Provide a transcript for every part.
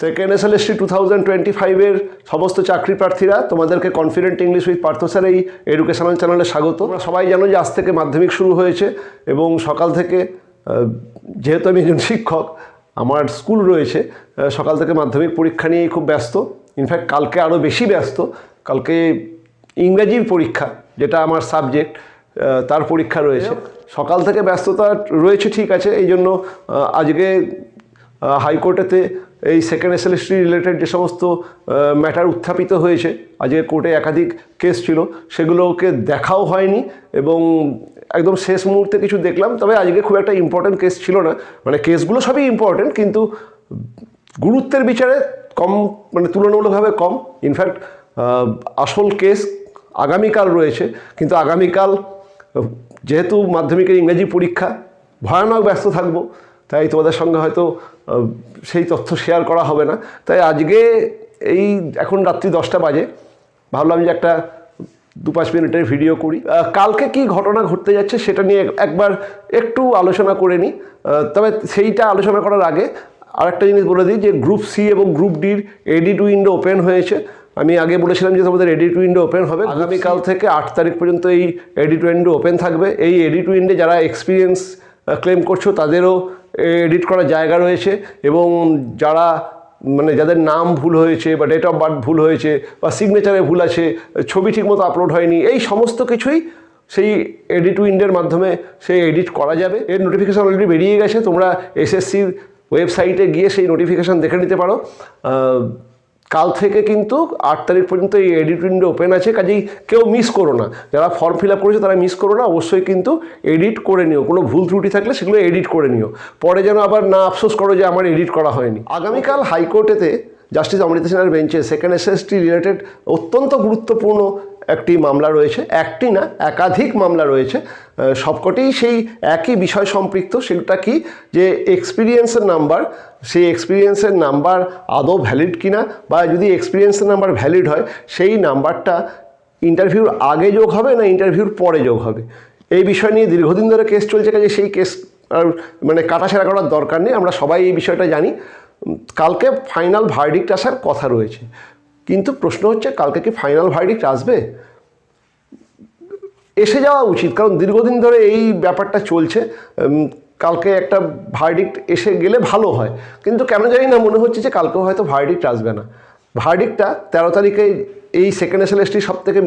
Second SLST two thousand twenty ফাইভের সমস্ত চাকরি প্রার্থীরা তোমাদেরকে confident English with Partha sir এই এডুকেশনাল চ্যানেলে স্বাগত। তোমরা সবাই জানো যে আজ থেকে মাধ্যমিক শুরু হয়েছে এবং সকাল থেকে যেহেতু আমি একজন শিক্ষক আমার স্কুল রয়েছে সকাল থেকে মাধ্যমিক পরীক্ষা নিয়েই খুব ব্যস্ত। ইনফ্যাক্ট কালকে আরও বেশি ব্যস্ত। কালকে ইংরেজির পরীক্ষা যেটা আমার সাবজেক্ট তার পরীক্ষা রয়েছে। সকাল থেকে ব্যস্ততা রয়েছে ঠিক আছে। এই জন্য আজকে হাইকোর্টেতে এই সেকেন্ড এসএলএসটি রিলেটেড যে সমস্ত ম্যাটার উত্থাপিত হয়েছে, আজকে কোর্টে একাধিক কেস ছিল, সেগুলোকে দেখাও হয়নি এবং একদম শেষ মুহূর্তে কিছু দেখলাম, তবে আজকে খুব একটা ইম্পর্ট্যান্ট কেস ছিল না। মানে কেসগুলো সবই ইম্পর্টেন্ট কিন্তু গুরুত্বের বিচারে কম মানে তুলনামূলকভাবে কম। ইনফ্যাক্ট আসল কেস আগামীকাল রয়েছে, কিন্তু আগামীকাল, যেহেতু মাধ্যমিকের ইংরেজি পরীক্ষা, ভয়ানক ব্যস্ত থাকব। তাই তোমাদের সঙ্গে হয়তো সেই তথ্য শেয়ার করা হবে না। তাই আজকে এই এখন রাত্রি দশটা বাজে। ভাবলাম যে একটা দু পাঁচ মিনিটের ভিডিও করি। কালকে কি ঘটনা ঘটতে যাচ্ছে সেটা নিয়ে একবার একটু আলোচনা করে নিই তবে সেইটা আলোচনা করার আগে আরেকটা জিনিস বলে দিই যে গ্রুপ সি এবং গ্রুপ ডির এডিট উইন্ডো ওপেন হয়েছে। আমি আগে বলেছিলাম যে তোমাদের এডিট উইন্ডো ওপেন হবে। আগামীকাল থেকে আট তারিখ পর্যন্ত এই এডিট উইন্ডো ওপেন থাকবে। এই এডিট উইন্ডে যারা এক্সপিরিয়েন্স ক্লেম করছ তাদেরও এডিট করার জায়গা রয়েছে এবং যারা মানে যাদের নাম ভুল হয়েছে বা ডেট অফ বার্থ ভুল হয়েছে বা সিগনেচারে ভুল আছে, ছবি ঠিকমতো আপলোড হয়নি, এই সমস্ত কিছুই সেই এডিট উইন্ডের মাধ্যমে সেই এডিট করা যাবে। এর নোটিফিকেশান অলরেডি বেরিয়ে গেছে, তোমরা এসএসসির ওয়েবসাইটে গিয়ে সেই নোটিফিকেশান দেখে নিতে পারো। কাল থেকে কিন্তু আট তারিখ পর্যন্ত এই এডিট উইন্ডো ওপেন আছে, কাজেই কেউ মিস করো না। যারা ফর্ম ফিল আপ করেছে তারা মিস করো না, অবশ্যই কিন্তু এডিট করে নিও। কোনো ভুল ত্রুটি থাকলে সেগুলো এডিট করে নিও। পরে যেন আবার না আফসোস করো যে আমার এডিট করা হয়নি। আগামীকাল হাইকোর্টেতে জাস্টিস অমৃতা সেনার বেঞ্চে সেকেন্ড এসএসটি রিলেটেড অত্যন্ত গুরুত্বপূর্ণ একটি মামলা রয়েছে একটি না একাধিক মামলা রয়েছে। আহ, সবকটিই সেই একই বিষয় সম্পৃক্ত। সেটা কি? যে এক্সপিরিয়েন্সের নাম্বার সেই এক্সপিরিয়েন্সের নাম্বার আদৌ ভ্যালিড কিনা বা যদি এক্সপিরিয়েন্সের নাম্বার ভ্যালিড হয় সেই নাম্বারটা ইন্টারভিউর আগে যোগ হবে না ইন্টারভিউর পরে যোগ হবে? এই বিষয় নিয়ে দীর্ঘদিন ধরে কেস চলছে কাজে সেই কেস আর মানে কাটাছেড়া করার দরকার নেই। আমরা সবাই এই বিষয়টা জানি। কালকে ফাইনাল ভার্ডিক্ট আসার কথা রয়েছে। কিন্তু প্রশ্ন হচ্ছে কালকে কি ফাইনাল ভার্ডিক্ট আসবে? এসে যাওয়া উচিত, কারণ দীর্ঘদিন ধরে এই ব্যাপারটা চলছে। কালকে একটা ভার্ডিক্ট এসে গেলে ভালো হয়। কিন্তু কেন জানি না, মনে হচ্ছে যে কালকেও হয়তো ভার্ডিক্ট আসবে না। ভার্ডিক্টটা তেরো তারিখে এই সেকেন্ড এসএলএসটির সব থেকে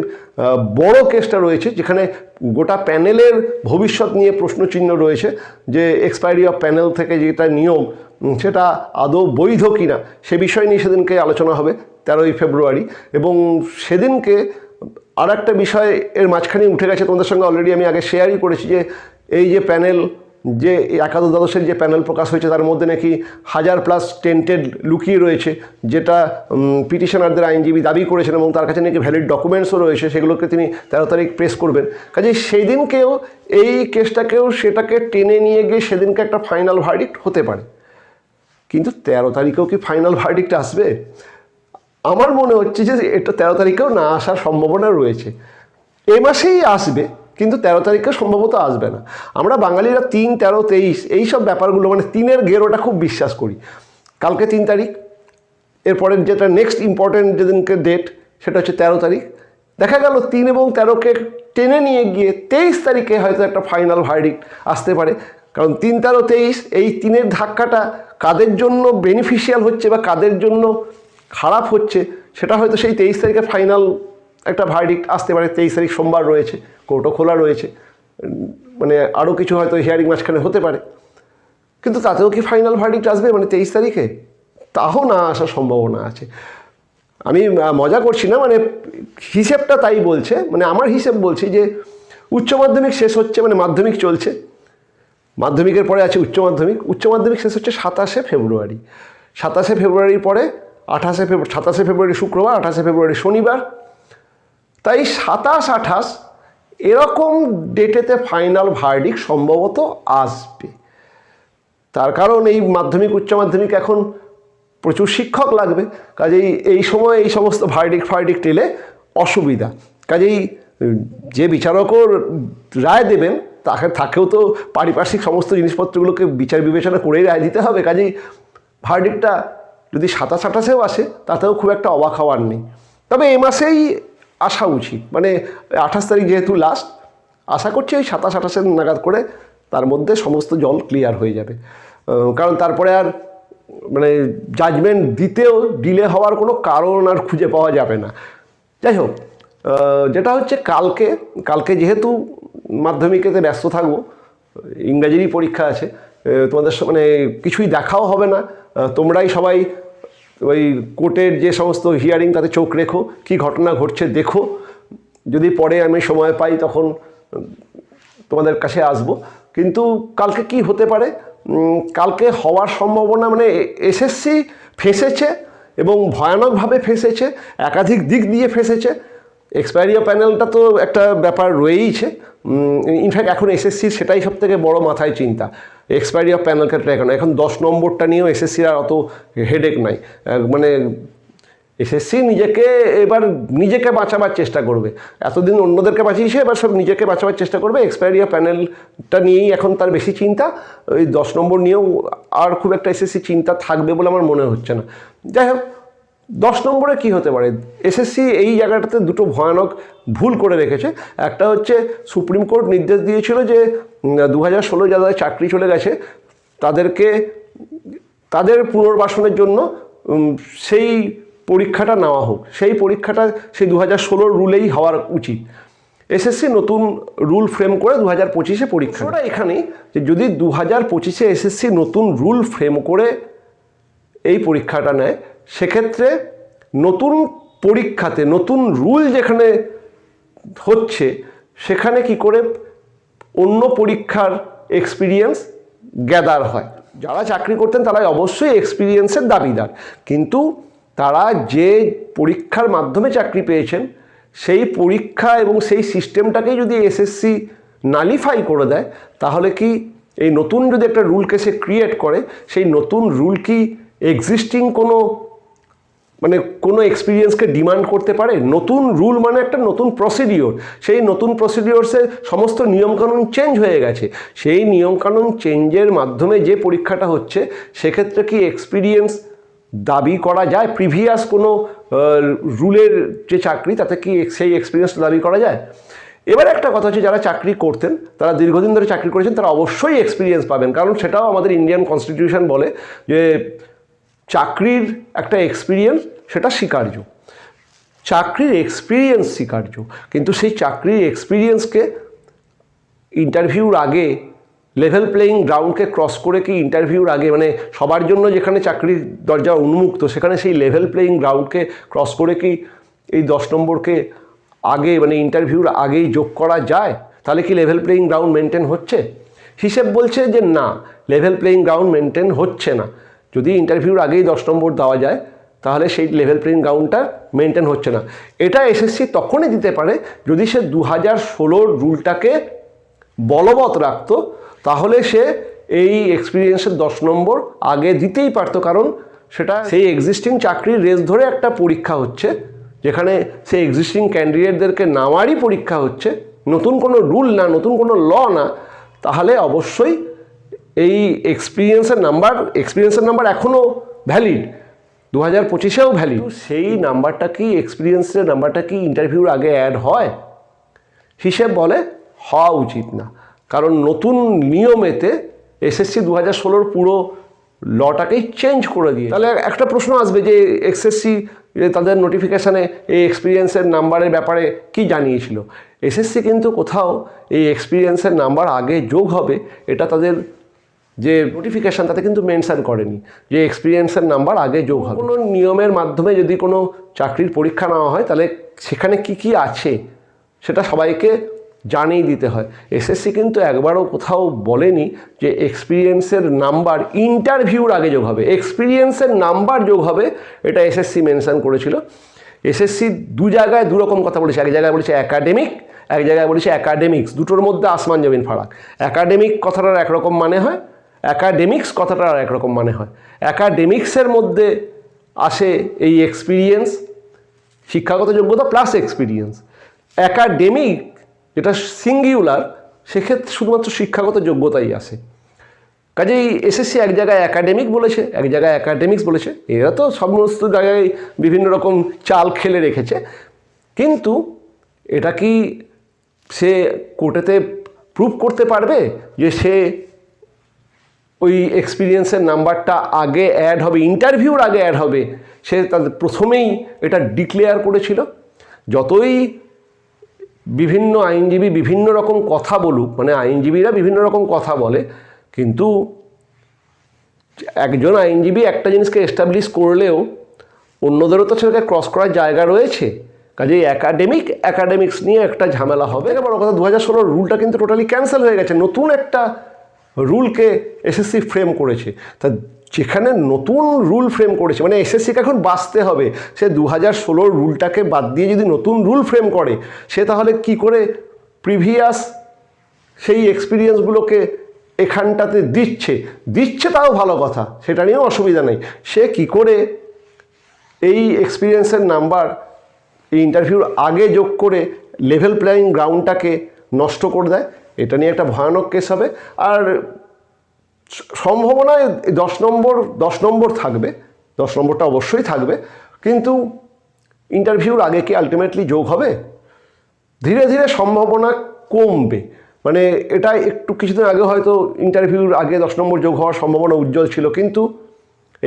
বড় কেসটা রয়েছে, যেখানে গোটা প্যানেলের ভবিষ্যৎ নিয়ে প্রশ্নচিহ্ন রয়েছে যে এক্সপায়ারি অফ প্যানেল থেকে যেটা নিয়ম সেটা আদৌ বৈধ কিনা, সে বিষয় নিয়ে সেদিনকে আলোচনা হবে। তেরোই ফেব্রুয়ারি এবং সেদিনকে আর একটা বিষয় এর মাঝখানে উঠে গেছে, তোমাদের সঙ্গে অলরেডি আমি আগে শেয়ারই করেছি যে এই যে প্যানেল যে একাদশ দ্বাদশের যে প্যানেল প্রকাশ হয়েছে তার মধ্যে নাকি হাজার প্লাস টেন্টেড লুকিয়ে রয়েছে, যেটা পিটিশনারদের আইনজীবী দাবি করেছেন এবং তার কাছে নাকি ভ্যালিড ডকুমেন্টসও রয়েছে, সেগুলোকে তিনি তেরো তারিখ প্রেস করবেন। কাজে সেই দিনকেও এই কেসটাকেও সেটাকে টেনে নিয়ে গিয়ে সেদিনকে একটা ফাইনাল ভার্ডিক্ট হতে পারে। কিন্তু তেরো তারিখেও কি ফাইনাল ভার্ডিক্ট আসবে? আমার মনে হচ্ছে যে এটা তেরো তারিখেও না আসার সম্ভাবনা রয়েছে। এ মাসেই আসবে, কিন্তু তেরো তারিখে সম্ভবত আসবে না। আমরা বাঙালিরা তিন, তেরো, তেইশ এই সব ব্যাপারগুলো মানে তিনের গেরোটা খুব বিশ্বাস করি। কালকে তিন তারিখ, এরপরের যেটা নেক্সট ইম্পর্টেন্ট যেদিনকে ডেট সেটা হচ্ছে তেরো তারিখ। দেখা গেল তিন এবং তেরোকে টেনে নিয়ে গিয়ে তেইশ তারিখে হয়তো একটা ফাইনাল ভার্ডিক্ট আসতে পারে। কারণ তিন, তেরো, তেইশ, এই তিনের ধাক্কাটা কাদের জন্য বেনিফিশিয়াল হচ্ছে বা কাদের জন্য খারাপ হচ্ছে, সেটা হয়তো সেই তেইশ তারিখে ফাইনাল একটা ভার্ডিক্ট আসতে পারে, তেইশ তারিখ সোমবার রয়েছে কোর্টও খোলা রয়েছে মানে আরও কিছু হয়তো হিয়ারিং মাঝখানে হতে পারে। কিন্তু তাতেও কি ফাইনাল ভার্ডিক্ট আসবে মানে তেইশ তারিখে? তাও না আসার সম্ভাবনা আছে। আমি মজা করছি না মানে হিসেবটা তাই বলছে মানে আমার হিসেব বলছি যে উচ্চ মাধ্যমিক শেষ হচ্ছে মানে মাধ্যমিক চলছে। মাধ্যমিকের পরে আছে উচ্চ মাধ্যমিক উচ্চ মাধ্যমিক শেষ হচ্ছে সাতাশে ফেব্রুয়ারি। সাতাশে ফেব্রুয়ারির পরে আঠাশে ফেব্রুয়ারি সাতাশে ফেব্রুয়ারি শুক্রবার, আঠাশে ফেব্রুয়ারি শনিবার। তাই সাতাশ আঠাশ এরকম ডেটেতে ফাইনাল ভার্ডিক সম্ভবত আসবে। তার কারণ এই মাধ্যমিক, উচ্চ মাধ্যমিক এখন প্রচুর শিক্ষক লাগবে, কাজেই এই সময় এই সমস্ত ভার্ডিক ফার্ডিক এলে অসুবিধা। কাজেই যে বিচারকও রায় দেবেন, তাকে তাকেও তো পারিপার্শ্বিক সমস্ত জিনিসপত্রগুলোকে বিচার বিবেচনা করেই রায় দিতে হবে। কাজেই ভার্ডিকটা যদি সাতাশ আঠাশেও আসে, তাতেও খুব একটা অবাক হওয়ার নেই। তবে এ মাসেই আসা উচিত। মানে আঠাশ তারিখ যেহেতু লাস্ট আশা করছি ওই সাতাশ আঠাশের নাগাদ করে তার মধ্যে সমস্ত জল ক্লিয়ার হয়ে যাবে। কারণ তারপরে আর মানে জাজমেন্ট দিতেও ডিলে হওয়ার কোনো কারণ আর খুঁজে পাওয়া যাবে না। যাই হোক যেটা হচ্ছে কালকে কালকে যেহেতু মাধ্যমিকেতে ব্যস্ত থাকব, ইংরাজিরই পরীক্ষা আছে তোমাদের মানে কিছুই দেখাও হবে না। তোমরাই সবাই ওই কোর্টের যে সমস্ত হিয়ারিং তাতে চোখ রেখো, কি ঘটনা ঘটছে দেখো। যদি পরে আমি সময় পাই, তখন তোমাদের কাছে আসব। কিন্তু কালকে কি হতে পারে? কালকে হওয়ার সম্ভাবনা মানে এসএসসি ফেসেছে এবং ভয়ানকভাবে ফেসেছে, একাধিক দিক দিয়ে ফেসেছে। এক্সপায়ারিয়া প্যানেলটা তো একটা ব্যাপার রয়েইছে। ইনফ্যাক্ট এখন এসএসসির সেটাই সব থেকে বড় মাথায় চিন্তা। এক্সপায়ারি অফ প্যানেল ট্র্যাক এখন দশ নম্বরটা নিয়েও এসএসসির আর অত হেডেক নাই। মানে এসএসসি নিজেকে এবার নিজেকে বাঁচাবার চেষ্টা করবে। এতদিন অন্যদেরকে বাঁচিয়েছে, এবার সব নিজেকে বাঁচাবার চেষ্টা করবে। এক্সপায়ারি অফ প্যানেলটা নিয়েই এখন তার বেশি চিন্তা। ওই দশ নম্বর নিয়েও আর খুব একটা এসএসসি চিন্তা থাকবে বলে আমার মনে হচ্ছে না। যাই হোক দশ নম্বরে কি হতে পারে? এসএসসি এই জায়গাটাতে দুটো ভয়ানক ভুল করে রেখেছে। একটা হচ্ছে সুপ্রিম কোর্ট নির্দেশ দিয়েছিল যে দু হাজার ষোলো যাদের চাকরি চলে গেছে তাদেরকে তাদের পুনর্বাসনের জন্য সেই পরীক্ষাটা নেওয়া হোক। সেই পরীক্ষাটা সেই দু হাজার ষোলোর রুলেই হওয়ার উচিত। এসএসসি নতুন রুল ফ্রেম করে দু হাজার পঁচিশে পরীক্ষা ওটা এখানেই যে যদি দু হাজার পঁচিশে এসএসসি নতুন রুল ফ্রেম করে এই পরীক্ষাটা নেয় সেক্ষেত্রে নতুন পরীক্ষাতে, নতুন রুল যেখানে হচ্ছে, সেখানে কি করে অন্য পরীক্ষার এক্সপিরিয়েন্স গ্যাদার হয়। যারা চাকরি করতেন তারা অবশ্যই এক্সপিরিয়েন্সের দাবিদার। কিন্তু তারা যে পরীক্ষার মাধ্যমে চাকরি পেয়েছেন, সেই পরীক্ষা এবং সেই সিস্টেমটাকেই যদি এসএসসি নালিফাই করে দেয়, তাহলে কি এই নতুন যদি একটা রুলকে সে ক্রিয়েট করে, সেই নতুন রুল কি এক্সিস্টিং কোনো মানে কোনো এক্সপিরিয়েন্সকে ডিমান্ড করতে পারে? নতুন রুল মানে একটা নতুন প্রসিডিওর সেই নতুন প্রসিডিওরসে সমস্ত নিয়মকানুন চেঞ্জ হয়ে গেছে। সেই নিয়মকানুন চেঞ্জের মাধ্যমে যে পরীক্ষাটা হচ্ছে, সেক্ষেত্রে কি এক্সপিরিয়েন্স দাবি করা যায়? প্রিভিয়াস কোনো রুলের যে চাকরি, তাতে কি সেই এক্সপিরিয়েন্স দাবি করা যায়? এবার একটা কথা হচ্ছে, যারা চাকরি করতেন, তারা দীর্ঘদিন ধরে চাকরি করেছেন, তারা অবশ্যই এক্সপিরিয়েন্স পাবেন। কারণ সেটাও আমাদের ইন্ডিয়ান কনস্টিটিউশন বলে যে চাকরির একটা এক্সপিরিয়েন্স সেটা স্বীকার্য। চাকরির এক্সপিরিয়েন্স স্বীকার্য। কিন্তু সেই চাকরির এক্সপিরিয়েন্সকে ইন্টারভিউর আগে লেভেল প্লেয়িং গ্রাউন্ডকে ক্রস করে কি ইন্টারভিউর আগে মানে সবার জন্য যেখানে চাকরির দরজা উন্মুক্ত, সেখানে সেই লেভেল প্লেয়িং গ্রাউন্ডকে ক্রস করে কি এই দশ নম্বরকে আগে মানে ইন্টারভিউর আগেই যোগ করা যায়? তাহলে কি লেভেল প্লেয়িং গ্রাউন্ড মেনটেন হচ্ছে? হিসেব বলছে যে না লেভেল প্লেয়িং গ্রাউন্ড মেনটেন হচ্ছে না। যদি ইন্টারভিউর আগেই দশ নম্বর দেওয়া যায়, তাহলে সেই লেভেল প্লেয়িং গ্রাউন্ডটা মেনটেন হচ্ছে না। এটা এসএসসি তখনই দিতে পারে যদি সে দু হাজার ষোলোর রুলটাকে বলবৎ রাখতো, তাহলে সে এই এক্সপিরিয়েন্সের দশ নম্বর আগে দিতেই পারতো। কারণ সেটা সেই এক্সিস্টিং চাকরির রেস ধরে একটা পরীক্ষা হচ্ছে, যেখানে সেই এক্সিস্টিং ক্যান্ডিডেটদেরকে নামারই পরীক্ষা হচ্ছে। নতুন কোনো রুল না, নতুন কোনো ল না, তাহলে অবশ্যই এই এক্সপিরিয়েন্সের নাম্বার এক্সপিরিয়েন্সের নাম্বার এখনও ভ্যালিড দু হাজার পঁচিশেও ভ্যালিড সেই নাম্বারটা কি এক্সপিরিয়েন্সের নাম্বারটা কি ইন্টারভিউর আগে অ্যাড হয়? হিসেব বলে হওয়া উচিত না। কারণ নতুন নিয়মেতে এসএসসি দু হাজার ষোলোর পুরো লটাকেই চেঞ্জ করে দিয়ে তাহলে একটা প্রশ্ন আসবে যে এসএসসি তাদের নোটিফিকেশানে এই এক্সপিরিয়েন্সের নাম্বারের ব্যাপারে কি জানিয়েছিল? এসএসসি কিন্তু কোথাও এই এক্সপিরিয়েন্সের নাম্বার আগে যোগ হবে এটা তাদের যে নোটিফিকেশান তাতে কিন্তু মেনশন করেনি। যে এক্সপিরিয়েন্সের নাম্বার আগে যোগ হবে। কোনো নিয়মের মাধ্যমে যদি কোনো চাকরির পরীক্ষা নেওয়া হয়, তাহলে সেখানে কি কি আছে সেটা সবাইকে জানিয়ে দিতে হয়। এসএসসি কিন্তু একবারও কোথাও বলেনি যে এক্সপিরিয়েন্সের নাম্বার ইন্টারভিউর আগে যোগ হবে। এক্সপিরিয়েন্সের নাম্বার যোগ হবে, এটা এসএসসি মেনশন করেছিল। এসএসসি দু জায়গায় দু রকম কথা বলেছে। এক জায়গায় বলেছে একাডেমিক এক জায়গায় বলেছে একাডেমিক্স দুটোর মধ্যে আসমান জমিন ফারাক। একাডেমিক কথাটার একরকম মানে হয় একাডেমিক্স কথাটার আর একরকম মানে হয়। অ্যাকাডেমিক্সের মধ্যে আসে এই এক্সপিরিয়েন্স শিক্ষাগত যোগ্যতা প্লাস এক্সপিরিয়েন্স অ্যাকাডেমিক যেটা সিঙ্গিউলার সেক্ষেত্রে শুধুমাত্র শিক্ষাগত যোগ্যতাই আসে। কাজেই এসএসসি এক জায়গায় অ্যাকাডেমিক বলেছে, এক জায়গায় অ্যাকাডেমিক্স বলেছে। এরা তো সমস্ত জায়গায় বিভিন্ন রকম চাল খেলে রেখেছে। কিন্তু এটা কি সে কোর্টেতে প্রুভ করতে পারবে যে সে ওই এক্সপিরিয়েন্সের নাম্বারটা আগে অ্যাড হবে ইন্টারভিউর আগে অ্যাড হবে। সে তাদের প্রথমেই এটা ডিক্লেয়ার করেছিল। যতই বিভিন্ন আইনজীবী বিভিন্ন রকম কথা বলুক মানে আইনজীবীরা বিভিন্ন রকম কথা বলে, কিন্তু একজন আইনজীবী একটা জিনিসকে এস্টাবলিশ করলেও অন্যদেরও তো সেটাকে ক্রস করার জায়গা রয়েছে। কাজেই একাডেমিক একাডেমিক্স নিয়ে একটা ঝামেলা হবে। বড় কথা দু হাজার ষোলোর রুলটা কিন্তু টোটালি ক্যান্সেল হয়ে গেছে। নতুন একটা রুলকে এসএসসি ফ্রেম করেছে। তা যেখানে নতুন রুল ফ্রেম করেছে মানে এসএসসিকে এখন বাঁচতে হবে। সে দু হাজার ষোলোর রুলটাকে বাদ দিয়ে যদি নতুন রুল ফ্রেম করে, সে তাহলে কি করে প্রিভিয়াস সেই এক্সপিরিয়েন্সগুলোকে এখানটাতে দিচ্ছে? দিচ্ছে তাও ভালো কথা, সেটা নিয়েও অসুবিধা নেই। সে কি করে এই এক্সপিরিয়েন্সের নাম্বার এই ইন্টারভিউর আগে যোগ করে লেভেল প্লেয়িং গ্রাউন্ডটাকে নষ্ট করে দেয়? এটা নিয়ে একটা ভয়ানক কেস হবে। আর সম্ভাবনায় দশ নম্বর দশ নম্বর থাকবে, দশ নম্বরটা অবশ্যই থাকবে। কিন্তু ইন্টারভিউর আগে কি আলটিমেটলি যোগ হবে? ধীরে ধীরে সম্ভাবনা কমবে। মানে এটা একটু কিছুদিন আগে হয়তো ইন্টারভিউর আগে দশ নম্বর যোগ হওয়ার সম্ভাবনা উজ্জ্বল ছিল, কিন্তু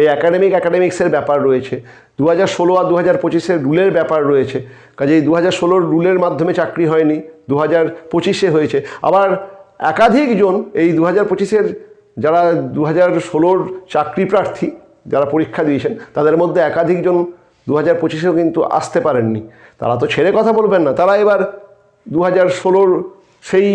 এই অ্যাকাডেমিক অ্যাকাডেমিক্সের ব্যাপার রয়েছে। দু হাজার ষোলো আর দু হাজার পঁচিশের রুলের ব্যাপার রয়েছে। কাজে এই দু হাজার ষোলোর রুলের মাধ্যমে চাকরি হয়নি। দু হাজার পঁচিশে হয়েছে। আবার একাধিকজন এই দু হাজার পঁচিশের যারা দু হাজার ষোলোর চাকরি প্রার্থী, যারা পরীক্ষা দিয়েছেন, তাদের মধ্যে একাধিকজন দু হাজার পঁচিশেও কিন্তু আসতে পারেননি। তারা তো ছেড়ে কথা বলবেন না। তারা এবার দু হাজার ষোলোর সেই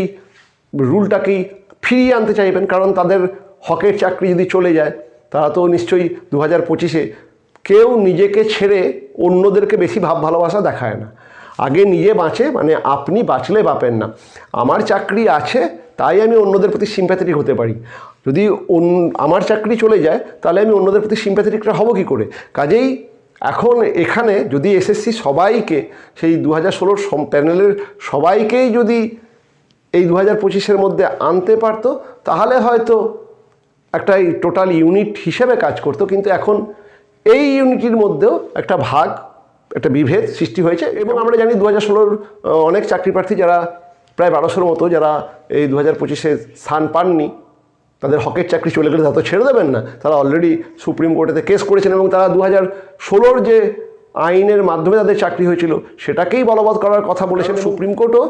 রুলটাকেই ফিরিয়ে আনতে চাইবেন, কারণ তাদের হকের চাকরি যদি চলে যায়, তারা তো নিশ্চয়ই দু হাজার পঁচিশে কেউ নিজেকে ছেড়ে অন্যদেরকে বেশি ভাব ভালোবাসা দেখায় না। আগে নিজে বাঁচে মানে আপনি বাঁচলে বাপেন না। আমার চাকরি আছে, তাই আমি অন্যদের প্রতি সিম্প্যাথেটিক হতে পারি। যদি আমার চাকরি চলে যায়, তাহলে আমি অন্যদের প্রতি সিম্প্যাথেটিকটা হব কী করে? কাজেই এখন এখানে যদি এসএসসি সবাইকে, সেই দু হাজার ষোলোর প্যানেলের সবাইকেই যদি এই দু হাজার পঁচিশের মধ্যে আনতে পারতো, তাহলে হয়তো একটা টোটাল ইউনিট হিসেবে কাজ করতো। কিন্তু এখন এই ইউনিটির মধ্যেও একটা ভাগ একটা বিভেদ সৃষ্টি হয়েছে এবং আমরা জানি দু হাজার ষোলোর অনেক চাকরি প্রার্থী যারা প্রায় বারোশোর মতো যারা এই দু হাজার পঁচিশে স্থান পাননি, তাদের হকের চাকরি চলে গেলে তারা তো ছেড়ে দেবেন না। তারা অলরেডি সুপ্রিম কোর্টেতে কেস করেছেন এবং তারা দু হাজার ষোলোর যে আইনের মাধ্যমে তাদের চাকরি হয়েছিল, সেটাকেই বলবৎ করার কথা বলেছেন সুপ্রিম কোর্টও,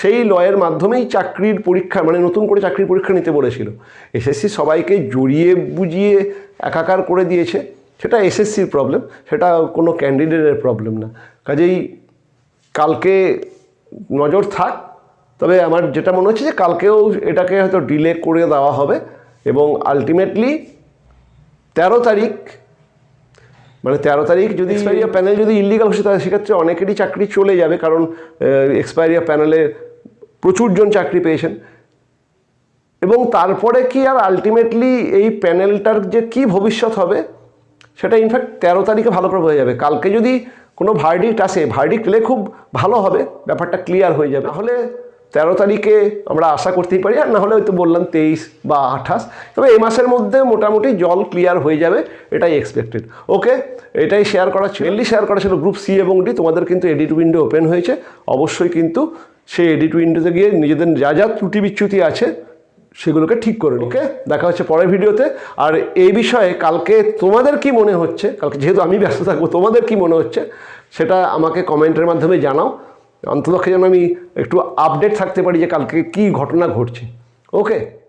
সেই লয়ের মাধ্যমেই চাকরির পরীক্ষা মানে নতুন করে চাকরির পরীক্ষা নিতে বলেছিল। এসএসসি সবাইকে জড়িয়ে বুঝিয়ে একাকার করে দিয়েছে। সেটা এসএসসির প্রবলেম সেটা কোনো ক্যান্ডিডেটের প্রবলেম না। কাজেই কালকে নজর থাক তবে আমার যেটা মনে হচ্ছে যে কালকেও এটাকে হয়তো ডিলে করে দেওয়া হবে এবং আলটিমেটলি তেরো তারিখ মানে তেরো তারিখ যদি এক্সপায়ারিয়া প্যানেল যদি ইলিগাল হচ্ছে তাহলে সেক্ষেত্রে অনেকেরই চাকরি চলে যাবে কারণ এক্সপায়ারিয়া প্যানেলে প্রচুরজন চাকরি পেয়েছেন। এবং তারপরে কি আর আলটিমেটলি এই প্যানেলটার যে কি ভবিষ্যৎ হবে সেটা ইনফ্যাক্ট তেরো তারিখে ভালো করে বোঝা যাবে। কালকে যদি কোনো ভার্ডিক্ট আসে ভার্ডিক্ট এলে খুব ভালো হবে, ব্যাপারটা ক্লিয়ার হয়ে যাবে। তাহলে তেরো তারিখে আমরা আশা করতেই পারি, আর না হলে হয়তো বললাম তেইশ বা আঠাশ। তবে এই মাসের মধ্যে মোটামুটি জল ক্লিয়ার হয়ে যাবে, এটাই এক্সপেক্টেড ওকে এটাই শেয়ার করা ছিল। শেয়ার করা ছিল গ্রুপ সি এবং ডি তোমাদের কিন্তু এডিট উইন্ডো ওপেন হয়েছে। অবশ্যই কিন্তু সেই এডিট উইন্ডোতে গিয়ে নিজেদের যা যা ত্রুটি বিচ্যুতি আছে সেগুলোকে ঠিক করে ওকে দেখা হচ্ছে পরের ভিডিওতে। আর এই বিষয়ে কালকে তোমাদের কি মনে হচ্ছে? কালকে যেহেতু আমি ব্যস্ত থাকব, তোমাদের কি মনে হচ্ছে? সেটা আমাকে কমেন্টের মাধ্যমে জানাও। অন্ততপক্ষে যেন আমি একটু আপডেট থাকতে পারি যে কালকে কি ঘটনা ঘটছে ওকে